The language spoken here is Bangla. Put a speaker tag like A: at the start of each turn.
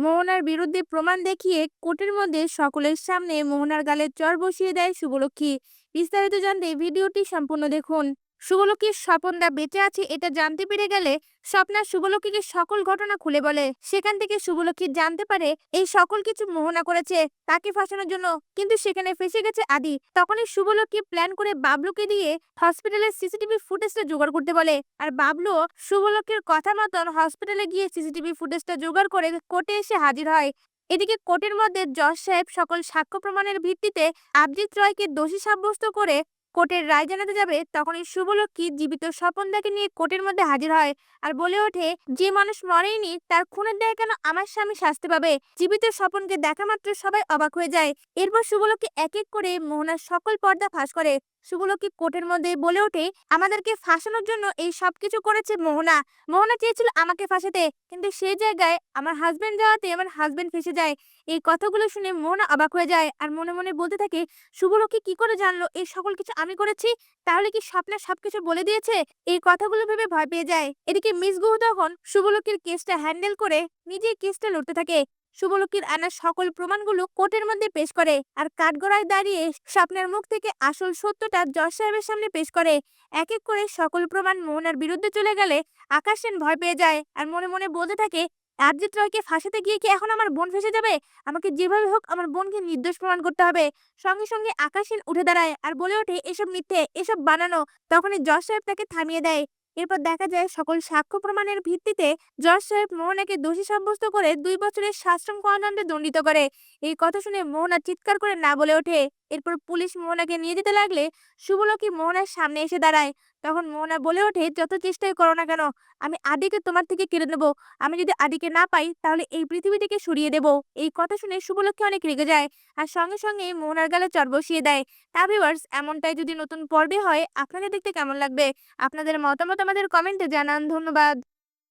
A: মোহনার বিরুদ্ধে প্রমাণ দেখিয়ে কোর্টের মধ্যে সকলের সামনে মোহনার গালে চর বসিয়ে দেয় শুভলক্ষ্মী। বিস্তারিত জানতে ভিডিওটি সম্পূর্ণ দেখুন। শুভলক্ষ্মীর স্বপনদা বেঁচে আছে এটা জানতে পেরে গেলে স্বপ্না শুভলক্ষীকে সকল ঘটনা খুলে বলে। সেখান থেকে শুভলক্ষী জানতে পারে এই সকল কিছু মোহনা করেছে, তাকে ফাঁসানোর জন্য। কিন্তু সেখানে ফেসে গেছে আদি। তখনই শুভলক্ষী প্ল্যান করে বাবলুকে দিয়ে হসপিটালের সিসিটিভি ফুটেজটা জোগাড় করতে বলে। আর বাবলু শুভলক্ষীর কথা মতন হসপিটালে গিয়ে সিসিটিভি ফুটেজটা জোগাড় করে কোর্টে এসে হাজির হয়। এদিকে কোর্টের মধ্যে জজ সাহেব সকল সাক্ষ্য প্রমাণের ভিত্তিতে আবজিৎ রয়কে দোষী সাব্যস্ত করে কোর্টের রায় জানাতে যাবে, তখনই শুভলক্ষ্মী জীবিত স্বপনদাকে নিয়ে কোর্টের মধ্যে হাজির হয় আর বলে ওঠে, যে মানুষ মরেনি, তার খুনের দেয় কেন আমার স্বামী শাস্তি পাবে? জীবিত স্বপনকে দেখা মাত্র সবাই অবাক হয়ে যায়। এরপর শুভলক্ষ্মী এক এক করে মোহনার সকল পর্দা ফাঁস করে। শুভলক্ষ্মী কোর্টের মধ্যে বলে ওঠে, আমাদেরকে ফাঁসানোর জন্য এই সব কিছু করেছে মোহনা। মোহনা চেয়েছিল আমাকে ফাঁসাতে, কিন্তু সেই জায়গায় আমার হাজবেন্ড যাওয়াতে আমার হাজবেন্ড ফেসে যায়। এই কথাগুলো শুনে মোহনা অবাক হয়ে যায় আর মনে মনে বলতে থাকে, শুভলক্ষ্মী কি করে জানলো এই সকল কিছু আমি করেছি, তাহলে কি স্বপ্না সবকিছু বলে দিয়েছে? এই কথাগুলো ভেবে ভয় পেয়ে যায়। এদিকে মিস গুহ তখন শুভলক্ষ্মীর কেসটা হ্যান্ডেল করে নিজেই কেসটা লড়তে থাকে। শুভলক্ষ্মীর আনা সকল প্রমাণগুলো কোর্টের মধ্যে পেশ করে আর কাঠগড়ায় দাঁড়িয়ে স্বপ্নের মুখ থেকে আসল সত্যটা জজ সাহেবের সামনে পেশ করে। এক এক করে সকল প্রমাণ মোহনার বিরুদ্ধে চলে গেলে আকাশ সেন ভয় পেয়ে যায় আর মনে মনে বলতে থাকে আরজিৎ রয়কে ফাঁসাতে গিয়ে কি এখন আমার বোন ফেসে যাবে? আমাকে যেভাবে হোক আমার বোনকে নির্দোষ প্রমাণ করতে হবে। সঙ্গে সঙ্গে আকাশ সেন উঠে দাঁড়ায় আর বলে ওঠে, এসব মিথ্যে, এসব বানানো। তখনই জজ সাহেব তাকে থামিয়ে দেয়। এরপর দেখা যায় সকল সাক্ষ্য প্রমাণের ভিত্তিতে জজ সাহেব মোহনাকে দোষী সাব্যস্ত করে দুই বছরের শাস্ত্রম কারাদণ্ডে দণ্ডিত করে। এই কথা শুনে মোহনা চিৎকার করে না বলে ওঠে। এরপর পুলিশ মোহনাকে নিয়ে যেতে লাগলে শুভলক্ষ্মী মোহনার সামনে এসে দাঁড়ায়। তখন মোহনা বলে ওঠে, যত চেষ্টাই করো না কেন, আমি আদিকে তোমার থেকে কেড়ে নেব। আমি যদি আদিকে না পাই, তাহলে এই পৃথিবী থেকে সরিয়ে দেব। এই কথা শুনে শুভলক্ষ্মী অনেক রেগে যায় আর সঙ্গে সঙ্গে মোহনার গালে চর বসিয়ে দেয়। তা ভিউয়ার্স, এমনটাই যদি নতুন পর্বে হয়, আপনাদের দেখতে কেমন লাগবে? আপনাদের মতামত আমাদের কমেন্টে জানান। ধন্যবাদ।